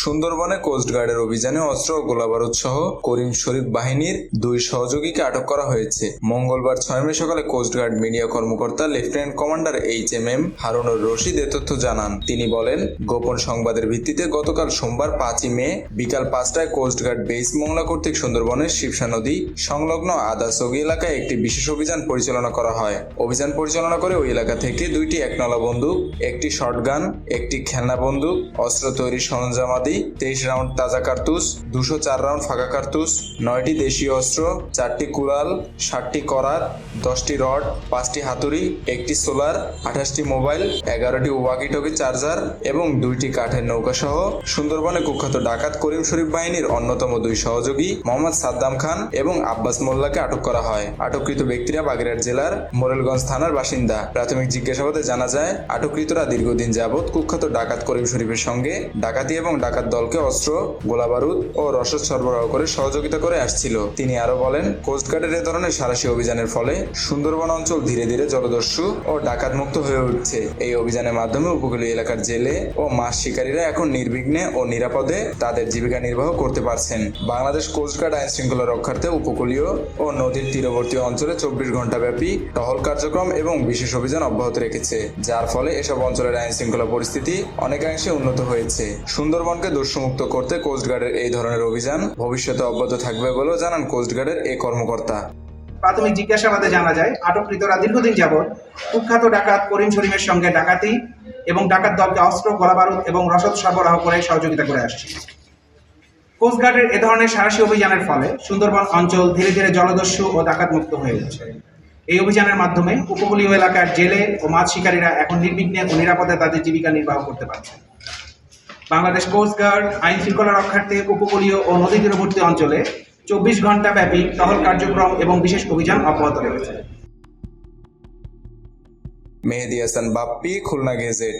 সুন্দরবনে কোস্টগার্ডের অভিযানে অস্ত্র ও গোলাবারুদ সহ করিম শরীফ বাহিনীর দুই সহযোগীকে আটক করা হয়েছে। মঙ্গলবার ছয় মে সকালে কোস্টগার্ড মিডিয়া কর্মকর্তা lieutenant commander H M M Harunur Rashid এ তথ্য জানান। তিনি বলেন, গোপন সংবাদের ভিত্তিতে গতকাল সোমবার পাঁচই মে বিকাল পাঁচটায় কোস্টগার্ড বেস মোংলা কর্তৃক সুন্দরবনের শিবসা নদী সংলগ্ন আদাসগি এলাকায় একটি বিশেষ অভিযান পরিচালনা করা হয়। অভিযান পরিচালনা করে ওই এলাকা থেকে দুইটি একনলা বন্দুক, একটি শটগান, একটি খেলনা বন্দুক, অস্ত্র তৈরি তৈরির সরঞ্জামাদি তেইশ রাউন্ড তাজা কার্তুস দুশো চার রাউন্ড ফাঁকা কার্তুস নয়টি দেশীয় অস্ত্র, চারটি কুড়াল ষাটটি করার, দশটি রড, পাঁচটি হাতুড়ি, একটি সোলার, আঠাশটি মোবাইল, এগারোটি ওয়াকিটকি চার্জার এবং দুইটি কাঠের নৌকা সহ সুন্দরবনে কুখ্যাত ডাকাত করিম শরীফ বাহিনীর অন্যতম দুই সহযোগী মোহাম্মদ সাদ্দাম খান এবং আব্বাস মোল্লাকে আটক করা হয়। আটককৃত ব্যক্তিরা বাগেরহাট জেলার মোরেলগঞ্জ থানার বাসিন্দা। প্রাথমিক জিজ্ঞাসাবাদে জানা যায়, আটককৃতরা দীর্ঘদিন যাবৎ কুখ্যাত ডাকাত করিম শরীফের সঙ্গে ডাকাতি এবং ডাকাত দলকে অস্ত্র গোলাবারুদ ও রসদ সরবরাহ করে সহযোগিতা করে আসছিল। তিনি আরও বলেন কোস্টগার্ডের এ ধরনের সারাশি অভিযানের ফলে সুন্দরবন অঞ্চল ধীরে ধীরে জলদস্যু ও ডাকাত মুক্ত হয়ে উঠছে। এই অভিযানের মাধ্যমে উপকূলীয় এলাকার জেলে ও মাছ শিকারীরা এখন নির্বিঘ্নে ও নিরাপদে তাদের জীবিকা নির্বাহ করতে পারছেন। বাংলাদেশ কোস্টগার্ড আইন শৃঙ্খলা রক্ষার্থে উপকূলীয় ও নদীর তীরবর্তী অঞ্চলে চব্বিশ ঘণ্টা ব্যাপী টহল কার্যক্রম এবং বিশেষ অভিযান অব্যাহত রেখেছে, যার ফলে এসব অঞ্চলের আইন শৃঙ্খলা পরিস্থিতি অনেকাংশে উন্নত হয়েছে। সুন্দরবনকে দস্যুমুক্ত করতে কোস্টগার্ডের এই ধরনের অভিযান ভবিষ্যতে অব্যাহত থাকবে বলেও জানান কোস্টগার্ডের এই কর্মকর্তা। প্রাথমিক জিজ্ঞাসাবাদে জানা যায়, আটককৃতরা দীর্ঘদিন যাবৎ কুখ্যাত ডাকাত করিম শরীফের সঙ্গে ডাকাতি এবং ডাকাত দলকে অস্ত্র, গোলাবারুদ এবং রসদ সরবরাহ করে সহযোগিতা করে আসছে। কোস্টগার্ডের এ ধরনের সাহসী অভিযানের ফলে সুন্দরবন অঞ্চল ধীরে ধীরে জলদস্যু ও ডাকাত মুক্ত হয়ে উঠছে। এই অভিযানের মাধ্যমে উপকূলীয় এলাকার জেলে ও মাছ শিকারীরা এখন নির্বিঘ্নে ও নিরাপদে তাদের জীবিকা নির্বাহ করতে পারছে বাংলাদেশ কোস্টগার্ড আইন শৃঙ্খলা রক্ষার্থে উপকূলীয় ও নদী তীরবর্তী অঞ্চলে চব্বিশ ঘণ্টা ব্যাপী টহল কার্যক্রম এবং বিশেষ অভিযান অব্যাহত রয়েছে। মেহেদি হাসান বাপ্পি, খুলনা গেজেট